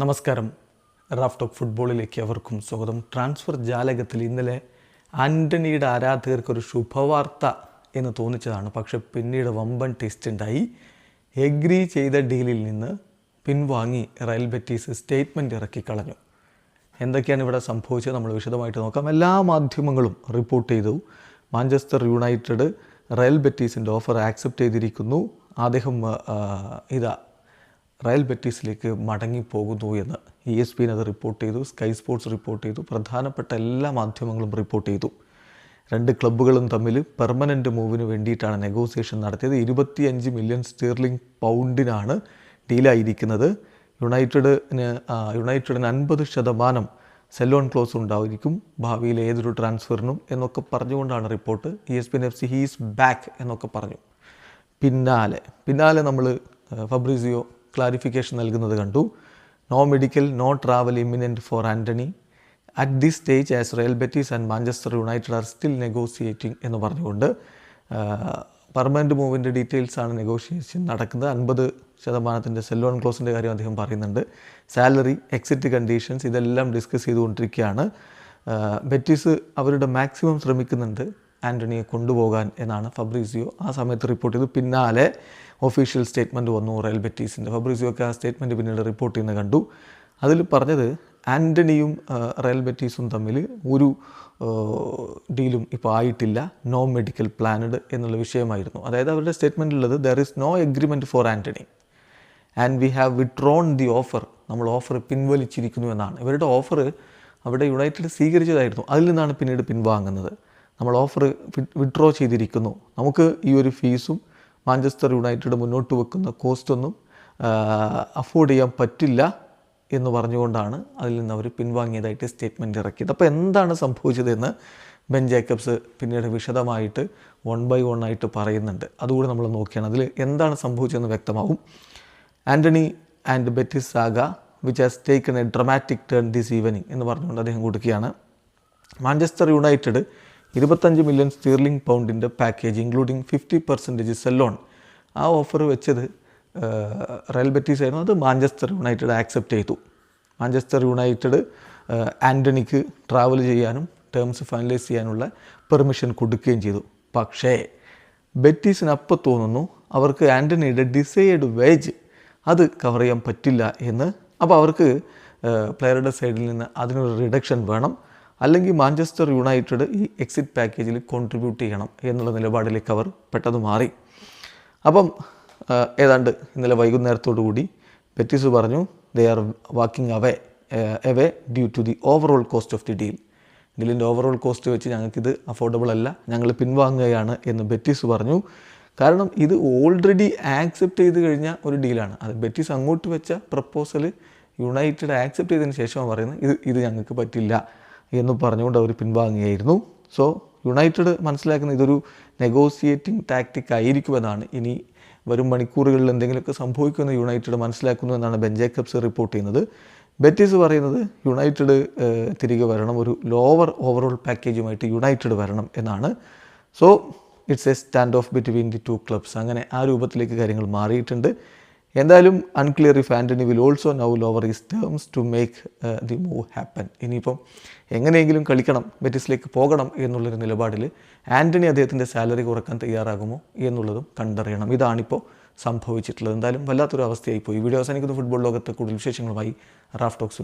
നമസ്കാരം. Raf talk ഫുട്ബോളിലേക്ക് അവർക്കും സ്വാഗതം. ട്രാൻസ്ഫർ ജാലകത്തിൽ ഇന്നലെ ആന്റണിയുടെ ആരാധകർക്ക് ഒരു ശുഭവാർത്ത എന്ന് തോന്നിച്ചതാണ്. പക്ഷേ പിന്നീട് വമ്പൻ ടെസ്റ്റ് ഉണ്ടായി എഗ്രി ചെയ്ത ഡീലിൽ നിന്ന് പിൻവാങ്ങി റയൽ ബെറ്റീസ് സ്റ്റേറ്റ്മെന്റ് ഇറക്കി കളഞ്ഞു. എന്തൊക്കെയാണ് ഇവിടെ സംഭവിച്ചത് നമ്മൾ വിശദമായിട്ട് നോക്കാം. എല്ലാ മാധ്യമങ്ങളും റിപ്പോർട്ട് ചെയ്തു. മാഞ്ചസ്റ്റർ യുണൈറ്റഡ് റയൽ ബെറ്റീസിന്റെ ഓഫർ ആക്സെപ്റ്റ് ചെയ്തിരിക്കുന്നു. അദ്ദേഹം ഇതാ റയൽ ബെറ്റീസിലേക്ക് മടങ്ങിപ്പോകുന്നു എന്ന് ഇ എസ് പിന് അത് റിപ്പോർട്ട് ചെയ്തു സ്കൈ സ്പോർട്സ് റിപ്പോർട്ട് ചെയ്തു പ്രധാനപ്പെട്ട എല്ലാ മാധ്യമങ്ങളും റിപ്പോർട്ട് ചെയ്തു. രണ്ട് ക്ലബ്ബുകളും തമ്മിൽ പെർമനന്റ് മൂവിന് വേണ്ടിയിട്ടാണ് നെഗോസിയേഷൻ നടത്തിയത്. ഇരുപത്തിയഞ്ച് മില്യൺ സ്റ്റീർലിംഗ് പൗണ്ടിനാണ് ഡീലായിരിക്കുന്നത്. യുണൈറ്റഡിന് യുണൈറ്റഡിന് അൻപത് ശതമാനം സെല്ലോൺ ക്ലോസ് ഉണ്ടായിരിക്കും. ഭാവിയിൽ ഏതൊരു ട്രാൻസ്ഫറിനും എന്നൊക്കെ പറഞ്ഞുകൊണ്ടാണ് report. E S P F C he's back എന്നൊക്കെ പറഞ്ഞു. പിന്നാലെ പിന്നാലെ നമ്മൾ ഫബ്രീസിയോ ക്ലാരിഫിക്കേഷൻ നൽകുന്നത് കണ്ടു. No medical no travel imminent for Antony at this stage as Real Betis and Manchester United are still negotiating എന്ന് പറഞ്ഞുകൊണ്ട് പെർമനന്റ് മൂവിന്റെ ഡീറ്റെയിൽസ് ആണ് നെഗോഷിയേഷൻ നടക്കുന്നത്. അൻപത് ശതമാനത്തിന്റെ സെല്ലോൺ ക്ലോസിന്റെ കാര്യം അദ്ദേഹം പറയുന്നുണ്ട്. സാലറി എക്സിറ്റ് കണ്ടീഷൻസ് ഇതെല്ലാം ഡിസ്കസ് ചെയ്തുകൊണ്ടിരിക്കുകയാണ്. ബെറ്റീസ് അവരുടെ മാക്സിമം ശ്രമിക്കുന്നുണ്ട്. ആന്റണിയെ കൊണ്ടുപോകാൻ എന്നാണ് ഫബ്രീസിയോ ആ സമയത്ത് റിപ്പോർട്ട് ചെയ്തു പിന്നാലെ ഒഫീഷ്യൽ സ്റ്റേറ്റ്മെന്റ് വന്നു റയൽ ബെറ്റീസിന്റെ ഫബ്രീസിയോ ഒക്കെ ആ സ്റ്റേറ്റ്മെന്റ് പിന്നീട് റിപ്പോർട്ട് ചെയ്യുന്നത് കണ്ടു. അതിൽ പറഞ്ഞത് ആന്റണിയും റയൽ ബെറ്റീസും തമ്മിൽ ഒരു ഡീലും ഇപ്പോൾ ആയിട്ടില്ല. നോ മെഡിക്കൽ പ്ലാനഡ് എന്നുള്ള വിഷയമായിരുന്നു. അതായത് അവരുടെ സ്റ്റേറ്റ്മെന്റിലുള്ളത് there is no agreement for Antony and we have withdrawn the offer നമ്മൾ ഓഫർ പിൻവലിച്ചിരിക്കുന്നു എന്നാണ്. ഇവരുടെ ഓഫർ അവിടെ യുണൈറ്റഡ് സ്വീകരിച്ചതായിരുന്നു. അതിൽ നിന്നാണ് പിന്നീട് പിൻവാങ്ങുന്നത്. നമ്മൾ ഓഫർ വിഡ്രോ ചെയ്തിരിക്കുന്നു. നമുക്ക് ഈ ഒരു ഫീസും മാഞ്ചസ്റ്റർ യുണൈറ്റഡ് മുന്നോട്ട് വെക്കുന്ന കോസ്റ്റൊന്നും അഫോർഡ് ചെയ്യാൻ പറ്റില്ല എന്ന് പറഞ്ഞുകൊണ്ടാണ് അതിൽ നിന്ന് അവർ പിൻവാങ്ങിയതായിട്ട് സ്റ്റേറ്റ്മെന്റ് ഇറക്കിയത്. അപ്പോൾ എന്താണ് സംഭവിച്ചതെന്ന് ബെൻ ജേക്കബ്സ് പിന്നീട് വിശദമായിട്ട് വൺ ബൈ വൺ ആയിട്ട് പറയുന്നുണ്ട്. അതുകൂടി നമ്മൾ നോക്കിയാണ്. അതിൽ എന്താണ് സംഭവിച്ചതെന്ന് വ്യക്തമാവും. Antony and Betis saga which has taken a dramatic turn this evening എന്ന് പറഞ്ഞുകൊണ്ട് അദ്ദേഹം കൊടുക്കുകയാണ്. മാഞ്ചസ്റ്റർ യുണൈറ്റഡ് ഇരുപത്തഞ്ച് million sterling പൗണ്ടിന്റെ package including fifty percentage sell on ആ ഓഫർ വെച്ചത് റയൽ ബെറ്റീസ് ആയിരുന്നു. അത് മാഞ്ചസ്റ്റർ യുണൈറ്റഡ് ആക്സെപ്റ്റ് ചെയ്തു. മാഞ്ചസ്റ്റർ യുണൈറ്റഡ് ആന്റണിക്ക് ട്രാവൽ ചെയ്യാനും ടേംസ് ഫൈനലൈസ് ചെയ്യാനുള്ള പെർമിഷൻ കൊടുക്കുകയും ചെയ്തു. പക്ഷേ ബെറ്റീസിന് അപ്പം തോന്നുന്നു അവർക്ക് ആന്റണിയുടെ ഡിസൈഡ് വേജ് അത് കവർ ചെയ്യാൻ പറ്റില്ല എന്ന്. അപ്പോൾ അവർക്ക് പ്ലെയറുടെ സൈഡിൽ നിന്ന് അതിനൊരു റിഡക്ഷൻ വേണം. അല്ലെങ്കിൽ മാഞ്ചസ്റ്റർ യുണൈറ്റഡ് ഈ എക്സിറ്റ് പാക്കേജിൽ കോൺട്രിബ്യൂട്ട് ചെയ്യണം എന്നുള്ള നിലപാടിലേക്ക് അവർ പെട്ടെന്ന് മാറി. അപ്പം ഏതാണ്ട് ഇന്നലെ വൈകുന്നേരത്തോടു കൂടി പെറ്റിസ് പറഞ്ഞു they are walking away away due to the overall cost of the deal ഡീലിന്റെ overall cost വെച്ച് ഞങ്ങൾക്കിത് അഫോർഡബിൾ അല്ല ഞങ്ങൾ പിൻവാങ്ങുകയാണ് എന്ന് ബെറ്റീസ് പറഞ്ഞു. കാരണം ഇത് ഓൾറെഡി ആക്സെപ്റ്റ് ചെയ്ത് കഴിഞ്ഞ ഒരു ഡീലാണ് അത് ബെറ്റീസ് അങ്ങോട്ട് വെച്ച പ്രപ്പോസൽ യുണൈറ്റഡ് ആക്സെപ്റ്റ് ചെയ്തതിന് ശേഷമാണ് പറയുന്നത് ഇത് ഇത് ഞങ്ങൾക്ക് പറ്റില്ല. എന്ന് പറഞ്ഞുകൊണ്ട് അവർ പിൻവാങ്ങുകയായിരുന്നു സോ യുണൈറ്റഡ് മനസ്സിലാക്കുന്ന ഇതൊരു നെഗോസിയേറ്റിംഗ് ടാക്റ്റിക് ആയിരിക്കുമെന്നാണ് ഇനി വരും മണിക്കൂറുകളിൽ എന്തെങ്കിലുമൊക്കെ സംഭവിക്കുമെന്ന് യുണൈറ്റഡ് മനസ്സിലാക്കുന്നു എന്നാണ് ബെൻ റിപ്പോർട്ട് ചെയ്യുന്നത്. ബെറ്റീസ് പറയുന്നത് യുണൈറ്റഡ് തിരികെ വരണം ഒരു ലോവർ ഓവറോൾ പാക്കേജുമായിട്ട് യുണൈറ്റഡ് വരണം എന്നാണ്. So it's a stand off between the two clubs അങ്ങനെ ആ രൂപത്തിലേക്ക് കാര്യങ്ങൾ മാറിയിട്ടുണ്ട്. എന്തായാലും unclear if Antony will also now lower his terms to make the move happen ഇനിയിപ്പം എങ്ങനെയെങ്കിലും കളിക്കണം ബെറ്റിസിലേക്ക് പോകണം എന്നുള്ളൊരു നിലപാടിൽ ആന്റണി അദ്ദേഹത്തിന്റെ സാലറി കുറയ്ക്കാൻ തയ്യാറാകുമോ എന്നുള്ളതും കണ്ടറിയണം. ഇതാണിപ്പോൾ സംഭവിച്ചിട്ടുള്ളത്. എന്തായാലും വല്ലാത്തൊരു അവസ്ഥയായിപ്പോയി. വീഡിയോ അവസാനിക്കുന്ന. ഫുട്ബോൾ ലോകത്ത് കൂടുതൽ വിശേഷങ്ങളുമായി റാഫ് ടോക്സ്